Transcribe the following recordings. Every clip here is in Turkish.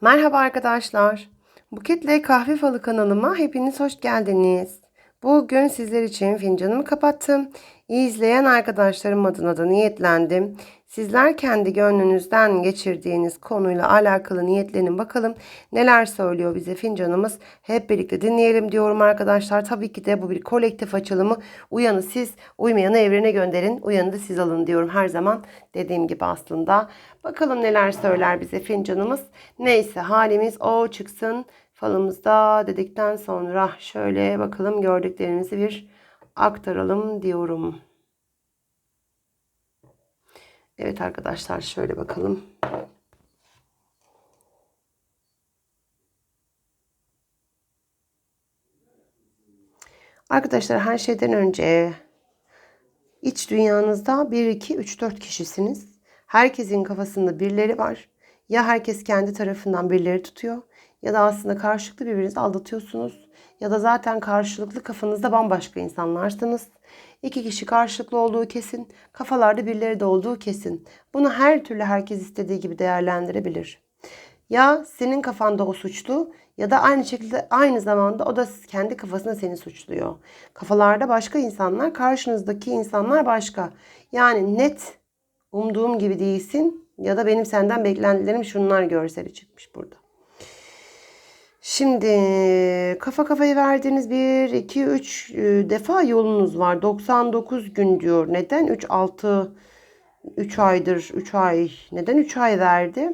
Merhaba arkadaşlar. Buketle Kahve Falı kanalıma hepiniz hoş geldiniz. Bugün sizler için fincanımı kapattım. İzleyen arkadaşlarım adına da niyetlendim. Sizler kendi gönlünüzden geçirdiğiniz konuyla alakalı niyetlenin bakalım neler söylüyor bize fincanımız. Hep birlikte dinleyelim diyorum arkadaşlar. Tabii ki de bu bir kolektif açılımı. Uyanı siz, uymayanı evrene gönderin. Uyanı da siz alın diyorum her zaman. Dediğim gibi aslında. Bakalım neler söyler bize fincanımız. Neyse halimiz o çıksın. Falımızda dedikten sonra şöyle bakalım gördüklerimizi bir aktaralım diyorum. Evet arkadaşlar şöyle bakalım. Arkadaşlar her şeyden önce iç dünyanızda 1, 2, 3, 4 kişisiniz. Herkesin kafasında birileri var. Ya herkes kendi tarafından birileri tutuyor ya da aslında karşılıklı birbirinizi aldatıyorsunuz. Ya da zaten karşılıklı kafanızda bambaşka insanlarsınız. İki kişi karşılıklı olduğu kesin, kafalarda birileri de olduğu kesin. Bunu her türlü herkes istediği gibi değerlendirebilir. Ya senin kafanda o suçlu ya da aynı şekilde aynı zamanda o da kendi kafasında seni suçluyor. Kafalarda başka insanlar, karşınızdaki insanlar başka. Yani net umduğum gibi değilsin ya da benim senden beklentilerim şunlar görseli çıkmış burada. Şimdi kafa kafaya verdiğiniz 1, 2, 3 defa yolunuz var. 99 gün diyor. Neden 3, 6, 3 aydır, 3 ay. Neden 3 ay verdi?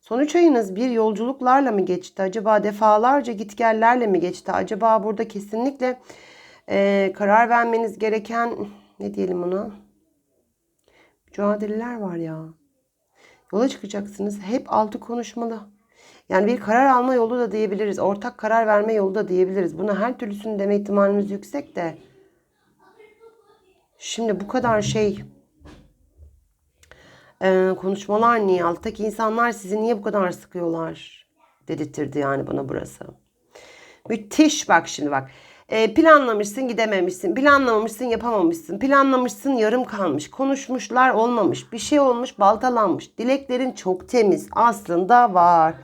Son 3 ayınız bir yolculuklarla mı geçti? Acaba defalarca gitgellerle mi geçti? Acaba burada kesinlikle e, karar vermeniz gereken ne diyelim ona? Mücadeleler var ya. Yola çıkacaksınız. Hep altı konuşmalı. Yani bir karar alma yolu da diyebiliriz. Ortak karar verme yolu da diyebiliriz. Buna her türlüsünü deme ihtimalimiz yüksek de. Şimdi bu kadar şey e, konuşmalar niye? Alttaki insanlar sizi niye bu kadar sıkıyorlar? Dedirtirdi yani bana burası. Müthiş bak şimdi bak. E, planlamışsın gidememişsin. Planlamamışsın yapamamışsın. Planlamışsın yarım kalmış. Konuşmuşlar olmamış. Bir şey olmuş baltalanmış. Dileklerin çok temiz. Aslında var.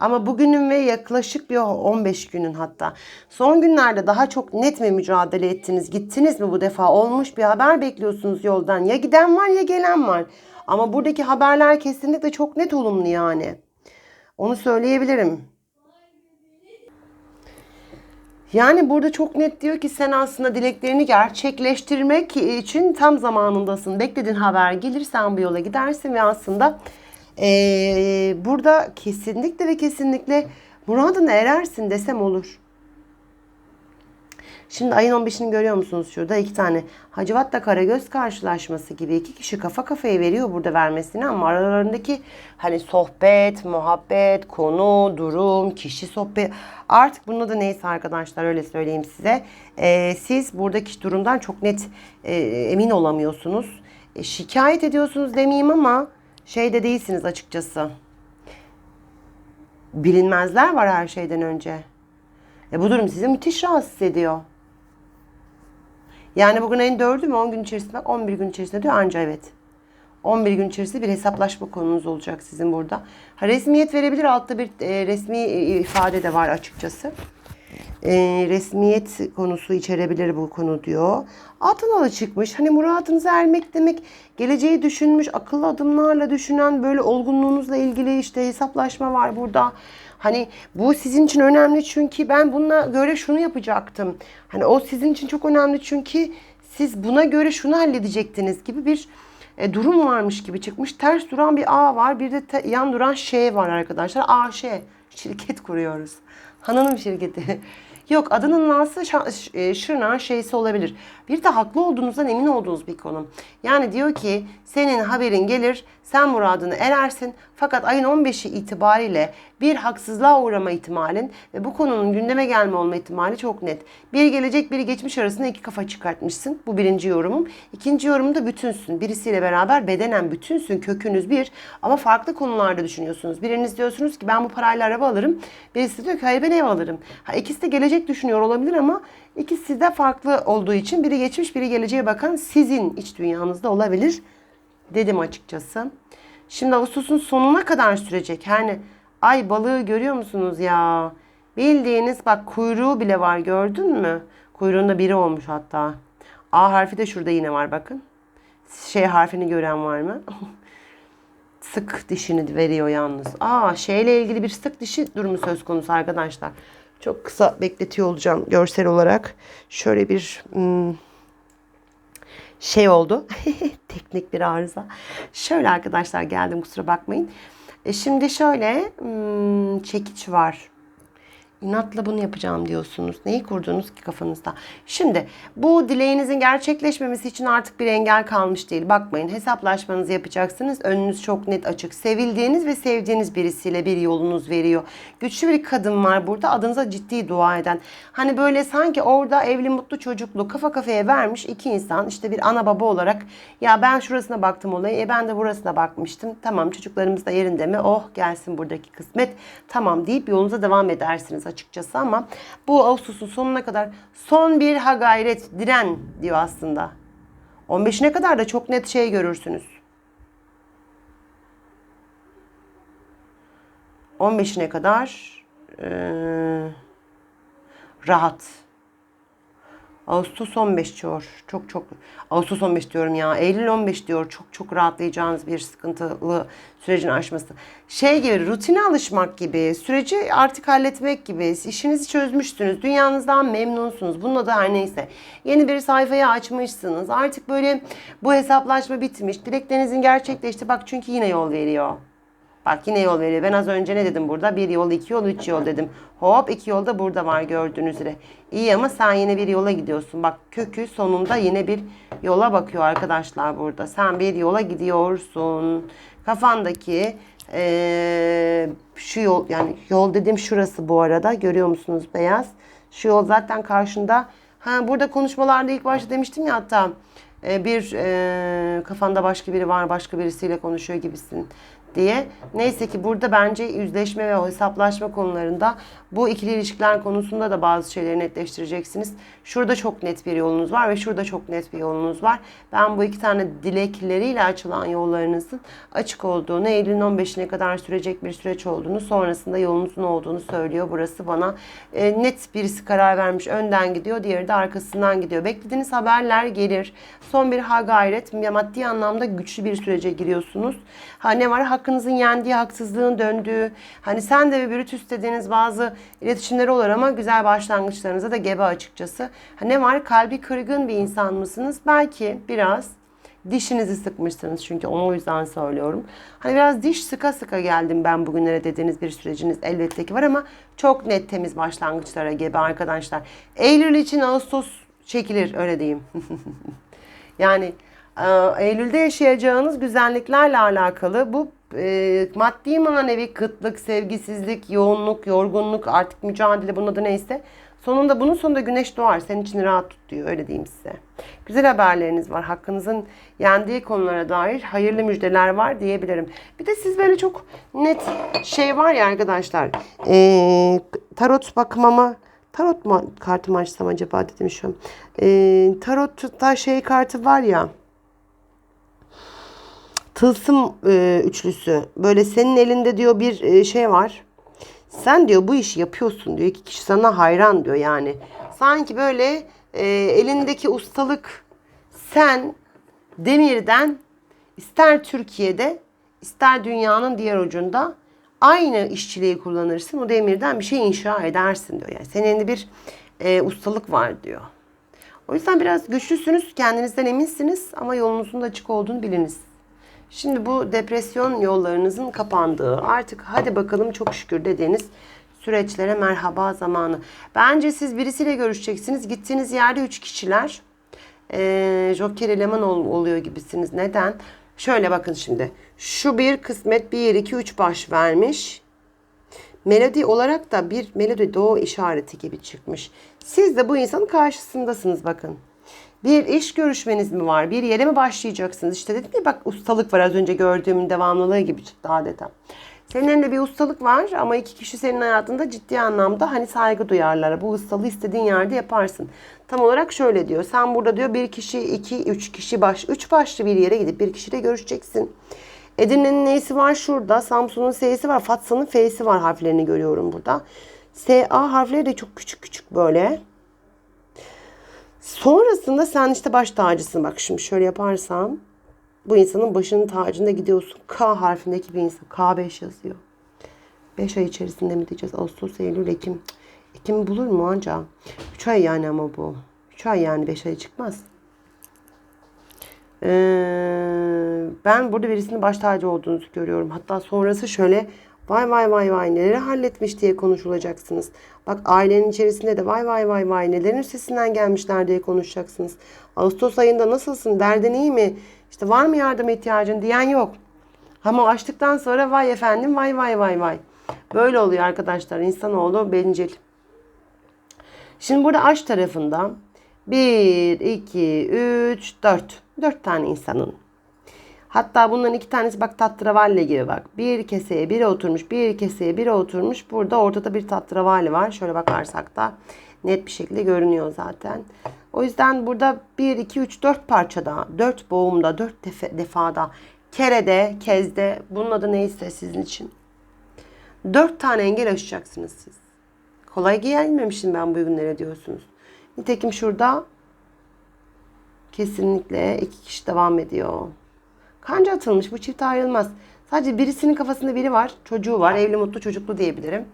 Ama bugünün ve yaklaşık bir 15 günün hatta. Son günlerde daha çok net mi mücadele ettiniz? Gittiniz mi bu defa? Olmuş bir haber bekliyorsunuz yoldan. Ya giden var ya gelen var. Ama buradaki haberler kesinlikle çok net olumlu yani. Onu söyleyebilirim. Yani burada çok net diyor ki sen aslında dileklerini gerçekleştirmek için tam zamanındasın. Beklediğin haber gelir sen bu yola gidersin ve aslında ee, burada kesinlikle ve kesinlikle muradına erersin desem olur. Şimdi ayın 15'ini görüyor musunuz şurada? iki tane Hacivat'la Karagöz karşılaşması gibi iki kişi kafa kafaya veriyor burada vermesini ama aralarındaki hani sohbet, muhabbet, konu, durum, kişi sohbet artık bunda da neyse arkadaşlar öyle söyleyeyim size. Ee, siz buradaki durumdan çok net e, emin olamıyorsunuz. E, şikayet ediyorsunuz demeyeyim ama şey de değilsiniz açıkçası. Bilinmezler var her şeyden önce. E bu durum sizi müthiş rahatsız ediyor. Yani bugün ayın 4'ü mü 10 gün içerisinde 11 gün içerisinde diyor anca evet. 11 gün içerisinde bir hesaplaşma konunuz olacak sizin burada. Ha, resmiyet verebilir altta bir e, resmi ifade de var açıkçası e, resmiyet konusu içerebilir bu konu diyor. Altın alı çıkmış. Hani muradınıza ermek demek geleceği düşünmüş, akıllı adımlarla düşünen böyle olgunluğunuzla ilgili işte hesaplaşma var burada. Hani bu sizin için önemli çünkü ben bununla göre şunu yapacaktım. Hani o sizin için çok önemli çünkü siz buna göre şunu halledecektiniz gibi bir e, durum varmış gibi çıkmış. Ters duran bir A var, bir de te, yan duran Ş var arkadaşlar. AŞ şirket kuruyoruz. Hanım şirketi. Yok adının Na'sı e, Şırnak'ın şeysi olabilir. Bir de haklı olduğunuzdan emin olduğunuz bir konu. Yani diyor ki senin haberin gelir sen muradını erersin fakat ayın 15'i itibariyle bir haksızlığa uğrama ihtimalin ve bu konunun gündeme gelme olma ihtimali çok net. Bir gelecek biri geçmiş arasında iki kafa çıkartmışsın. Bu birinci yorumum. İkinci yorumda bütünsün. Birisiyle beraber bedenen bütünsün. Kökünüz bir ama farklı konularda düşünüyorsunuz. Biriniz diyorsunuz ki ben bu parayla araba alırım. Birisi diyor ki hayır ben ev alırım. Ha, ikisi de gelecek düşünüyor olabilir ama ikisi de farklı olduğu için biri geçmiş biri geleceğe bakan sizin iç dünyanızda olabilir dedim açıkçası. Şimdi Ağustos'un sonuna kadar sürecek. Yani Ay balığı görüyor musunuz ya? Bildiğiniz bak kuyruğu bile var gördün mü? Kuyruğunda biri olmuş hatta. A harfi de şurada yine var bakın. Şey harfini gören var mı? sık dişini veriyor yalnız. Aa şeyle ilgili bir sık dişi durumu söz konusu arkadaşlar. Çok kısa bekletiyor olacağım görsel olarak. Şöyle bir hmm, şey oldu. Teknik bir arıza. Şöyle arkadaşlar geldim kusura bakmayın. E şimdi şöyle hmm, çekiç var. İnatla bunu yapacağım diyorsunuz. Neyi kurdunuz ki kafanızda? Şimdi bu dileğinizin gerçekleşmemesi için artık bir engel kalmış değil. Bakmayın hesaplaşmanızı yapacaksınız. Önünüz çok net açık. Sevildiğiniz ve sevdiğiniz birisiyle bir yolunuz veriyor. Güçlü bir kadın var burada adınıza ciddi dua eden. Hani böyle sanki orada evli mutlu çocuklu kafa kafaya vermiş iki insan işte bir ana baba olarak ya ben şurasına baktım olayı e ben de burasına bakmıştım. Tamam çocuklarımız da yerinde mi? Oh gelsin buradaki kısmet. Tamam deyip yolunuza devam edersiniz açıkçası ama bu Ağustos'un sonuna kadar son bir ha gayret diren diyor aslında. 15'ine kadar da çok net şey görürsünüz. 15'ine kadar eee, rahat. Ağustos 15 diyor. Çok çok Ağustos 15 diyorum ya. Eylül 15 diyor. Çok çok rahatlayacağınız bir sıkıntılı sürecin aşması. Şey gibi rutine alışmak gibi, süreci artık halletmek gibi. İşinizi çözmüşsünüz. Dünyanızdan memnunsunuz. Bunun da her neyse. Yeni bir sayfayı açmışsınız. Artık böyle bu hesaplaşma bitmiş. Dileklerinizin gerçekleşti. Bak çünkü yine yol veriyor. Bak yine yol veriyor. Ben az önce ne dedim burada? Bir yol, iki yol, üç yol dedim. Hop iki yol da burada var gördüğünüz üzere. İyi ama sen yine bir yola gidiyorsun. Bak kökü sonunda yine bir yola bakıyor arkadaşlar burada. Sen bir yola gidiyorsun. Kafandaki eee, şu yol yani yol dedim şurası bu arada. Görüyor musunuz beyaz? Şu yol zaten karşında. Ha burada konuşmalarda ilk başta demiştim ya hatta bir e, kafanda başka biri var başka birisiyle konuşuyor gibisin diye. Neyse ki burada bence yüzleşme ve hesaplaşma konularında bu ikili ilişkiler konusunda da bazı şeyleri netleştireceksiniz. Şurada çok net bir yolunuz var ve şurada çok net bir yolunuz var. Ben bu iki tane dilekleriyle açılan yollarınızın açık olduğunu, Eylül'ün 15'ine kadar sürecek bir süreç olduğunu, sonrasında yolunuzun olduğunu söylüyor. Burası bana e, net birisi karar vermiş. Önden gidiyor, diğeri de arkasından gidiyor. Beklediğiniz haberler gelir. Son bir ha gayret, maddi anlamda güçlü bir sürece giriyorsunuz. Ha ne var? Hakkınızın yendiği, haksızlığın döndüğü, hani sen de ve Brutus dediğiniz bazı iletişimleri olur ama güzel başlangıçlarınıza da gebe açıkçası. Ha ne var? Kalbi kırgın bir insan mısınız? Belki biraz dişinizi sıkmışsınız çünkü onu o yüzden söylüyorum. Hani biraz diş sıka sıka geldim ben bugünlere dediğiniz bir süreciniz elbette ki var ama çok net temiz başlangıçlara gebe arkadaşlar. Eylül için Ağustos çekilir öyle diyeyim. yani Eylül'de yaşayacağınız güzelliklerle alakalı bu e, maddi manevi kıtlık, sevgisizlik, yoğunluk, yorgunluk artık mücadele bunun adı neyse sonunda bunun sonunda güneş doğar. Senin için rahat tut diyor öyle diyeyim size. Güzel haberleriniz var. Hakkınızın yendiği konulara dair hayırlı müjdeler var diyebilirim. Bir de siz böyle çok net şey var ya arkadaşlar. E, tarot bakmama Tarot mu kartımı açsam acaba dedim şu an. E, tarot'ta şey kartı var ya. Tılsım e, üçlüsü. Böyle senin elinde diyor bir e, şey var. Sen diyor bu işi yapıyorsun diyor. İki kişi sana hayran diyor yani. Sanki böyle e, elindeki ustalık sen demirden ister Türkiye'de ister dünyanın diğer ucunda aynı işçiliği kullanırsın. O demirden bir şey inşa edersin diyor. Yani senin elinde bir e, ustalık var diyor. O yüzden biraz güçlüsünüz, kendinizden eminsiniz ama yolunuzun da açık olduğunu biliniz. Şimdi bu depresyon yollarınızın kapandığı, artık hadi bakalım çok şükür dediğiniz süreçlere merhaba zamanı. Bence siz birisiyle görüşeceksiniz. Gittiğiniz yerde üç kişiler. Ee, Joker eleman ol- oluyor gibisiniz. Neden? Şöyle bakın şimdi. Şu bir kısmet 1, 2, 3 baş vermiş. Melodi olarak da bir melodi doğu işareti gibi çıkmış. Siz de bu insanın karşısındasınız bakın. Bir iş görüşmeniz mi var? Bir yere mi başlayacaksınız? İşte dedim ya bak ustalık var az önce gördüğümün devamlılığı gibi çıktı adeta. Senin elinde bir ustalık var ama iki kişi senin hayatında ciddi anlamda hani saygı duyarlar. Bu ustalığı istediğin yerde yaparsın. Tam olarak şöyle diyor. Sen burada diyor bir kişi, iki, üç kişi baş, üç başlı bir yere gidip bir kişiyle görüşeceksin. Edirne'nin neyisi var şurada. Samsun'un S'si var. Fatsa'nın F'si var harflerini görüyorum burada. S, A harfleri de çok küçük küçük böyle. Sonrasında sen işte baş tacısın. Bak şimdi şöyle yaparsam. Bu insanın başının tacında gidiyorsun. K harfindeki bir insan. K5 yazıyor. 5 ay içerisinde mi diyeceğiz? Ağustos, Eylül, Ekim. Ekim bulur mu anca? 3 ay yani ama bu. 3 ay yani 5 ay çıkmaz. Ee, ben burada birisinin baş tacı olduğunu görüyorum. Hatta sonrası şöyle vay vay vay vay neleri halletmiş diye konuşulacaksınız. Bak ailenin içerisinde de vay vay vay vay nelerin üstesinden gelmişler diye konuşacaksınız. Ağustos ayında nasılsın? Derdin iyi mi? İşte var mı yardım ihtiyacın diyen yok. Ama açtıktan sonra vay efendim vay vay vay vay. Böyle oluyor arkadaşlar. İnsanoğlu bencil. Şimdi burada aç tarafında 1, 2, 3, 4. 4 tane insanın. Hatta bunların iki tanesi bak tatravalle gibi bak. Bir keseye biri oturmuş, bir keseye biri oturmuş. Burada ortada bir tatravalle var. Şöyle bakarsak da net bir şekilde görünüyor zaten. O yüzden burada 1, 2, 3, 4 parçada, 4 boğumda, 4 defa, defada, kerede, kezde bunun adı neyse sizin için. 4 tane engel aşacaksınız siz. Kolay gelmemişim ben bu günlere diyorsunuz. Nitekim şurada kesinlikle iki kişi devam ediyor. Kanca atılmış bu çift ayrılmaz. Sadece birisinin kafasında biri var. Çocuğu var. Evli mutlu çocuklu diyebilirim.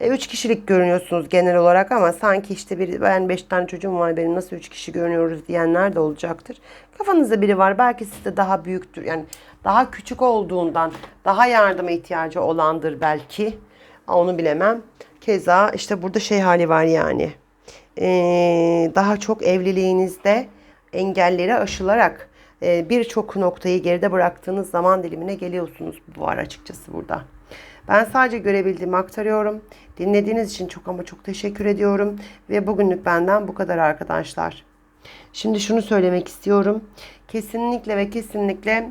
E, üç kişilik görünüyorsunuz genel olarak ama sanki işte bir, ben beş tane çocuğum var benim nasıl üç kişi görünüyoruz diyenler de olacaktır. Kafanızda biri var. Belki sizde daha büyüktür. Yani daha küçük olduğundan daha yardıma ihtiyacı olandır belki. Onu bilemem. Keza işte burada şey hali var yani. Ee, daha çok evliliğinizde engelleri aşılarak e, birçok noktayı geride bıraktığınız zaman dilimine geliyorsunuz bu var açıkçası burada. Ben sadece görebildiğimi aktarıyorum. Dinlediğiniz için çok ama çok teşekkür ediyorum. Ve bugünlük benden bu kadar arkadaşlar. Şimdi şunu söylemek istiyorum. Kesinlikle ve kesinlikle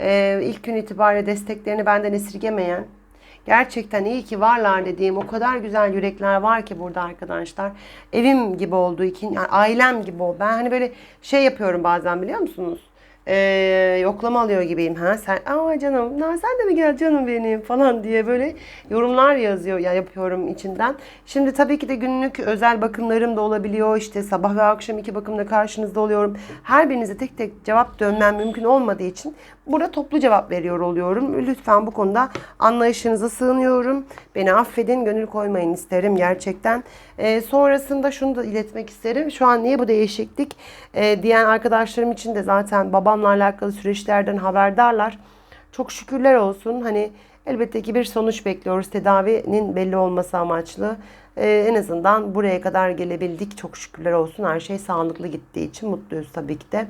e, ilk gün itibariyle desteklerini benden esirgemeyen, Gerçekten iyi ki varlar dediğim o kadar güzel yürekler var ki burada arkadaşlar. Evim gibi olduğu için yani ailem gibi o. Ben hani böyle şey yapıyorum bazen biliyor musunuz? Ee, yoklama alıyor gibiyim. Ha sen aa canım na sen de mi gel canım benim falan diye böyle yorumlar yazıyor ya yapıyorum içinden. Şimdi tabii ki de günlük özel bakımlarım da olabiliyor. İşte sabah ve akşam iki bakımda karşınızda oluyorum. Her birinize tek tek cevap dönmem mümkün olmadığı için burada toplu cevap veriyor oluyorum. Lütfen bu konuda anlayışınıza sığınıyorum. Beni affedin, gönül koymayın isterim gerçekten. Ee, sonrasında şunu da iletmek isterim. Şu an niye bu değişiklik ee, diyen arkadaşlarım için de zaten babamla alakalı süreçlerden haberdarlar. Çok şükürler olsun. Hani elbette ki bir sonuç bekliyoruz. Tedavinin belli olması amaçlı. Ee, en azından buraya kadar gelebildik. Çok şükürler olsun. Her şey sağlıklı gittiği için mutluyuz tabii ki de.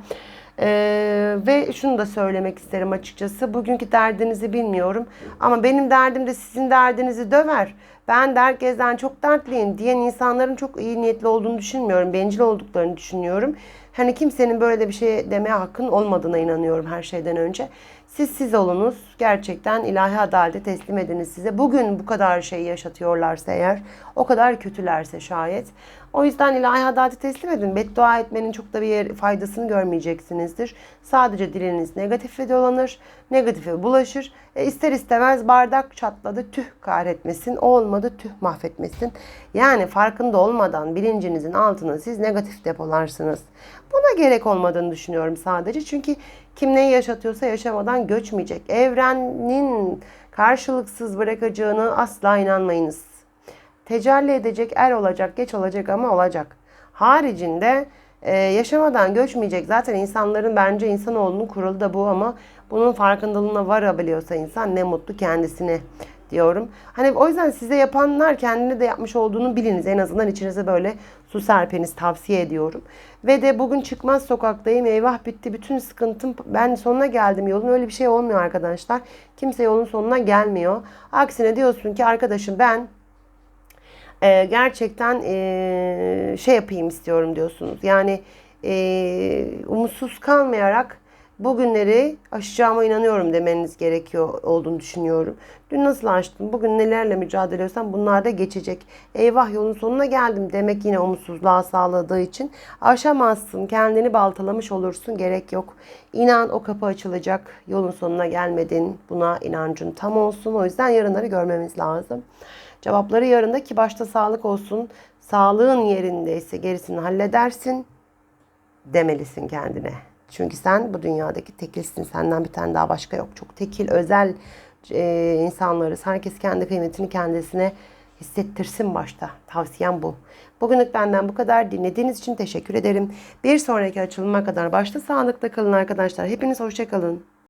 Ee, ve şunu da söylemek isterim açıkçası. Bugünkü derdinizi bilmiyorum. Ama benim derdim de sizin derdinizi döver. Ben herkesten çok dertliyim diyen insanların çok iyi niyetli olduğunu düşünmüyorum. Bencil olduklarını düşünüyorum. Hani kimsenin böyle bir şey demeye hakkın olmadığına inanıyorum her şeyden önce. Siz siz olunuz. Gerçekten ilahi adalete teslim ediniz size. Bugün bu kadar şey yaşatıyorlarsa eğer, o kadar kötülerse şayet. O yüzden ilahi adalete teslim edin. Beddua etmenin çok da bir yer, faydasını görmeyeceksinizdir. Sadece diliniz negatife dolanır, negatife bulaşır. E ister istemez bardak çatladı, tüh kahretmesin, o olmadı, tüh mahvetmesin. Yani farkında olmadan bilincinizin altına siz negatif depolarsınız. Buna gerek olmadığını düşünüyorum sadece. Çünkü kim neyi yaşatıyorsa yaşamadan göçmeyecek. Evrenin karşılıksız bırakacağını asla inanmayınız. Tecelli edecek, er olacak, geç olacak ama olacak. Haricinde e, yaşamadan göçmeyecek. Zaten insanların bence insanoğlunun kuralı da bu ama bunun farkındalığına varabiliyorsa insan ne mutlu kendisine diyorum. Hani o yüzden size yapanlar kendine de yapmış olduğunu biliniz. En azından içinize böyle su serpeniz tavsiye ediyorum. Ve de bugün çıkmaz sokaktayım. Eyvah bitti bütün sıkıntım. Ben sonuna geldim yolun. Öyle bir şey olmuyor arkadaşlar. Kimse yolun sonuna gelmiyor. Aksine diyorsun ki arkadaşım ben e, gerçekten e, şey yapayım istiyorum diyorsunuz. Yani e, umutsuz kalmayarak Bugünleri aşacağıma inanıyorum demeniz gerekiyor olduğunu düşünüyorum. Dün nasıl açtım? Bugün nelerle mücadele ediyorsam bunlar da geçecek. Eyvah yolun sonuna geldim demek yine umutsuzluğa sağladığı için aşamazsın. Kendini baltalamış olursun. Gerek yok. İnan o kapı açılacak. Yolun sonuna gelmedin. Buna inancın tam olsun. O yüzden yarınları görmemiz lazım. Cevapları yarında ki başta sağlık olsun. Sağlığın yerindeyse gerisini halledersin demelisin kendine. Çünkü sen bu dünyadaki tekilsin. Senden bir tane daha başka yok. Çok tekil, özel e, insanlarız. Herkes kendi kıymetini kendisine hissettirsin başta. Tavsiyem bu. Bugünlük benden bu kadar. Dinlediğiniz için teşekkür ederim. Bir sonraki açılıma kadar başta sağlıkta kalın arkadaşlar. Hepiniz hoşça kalın.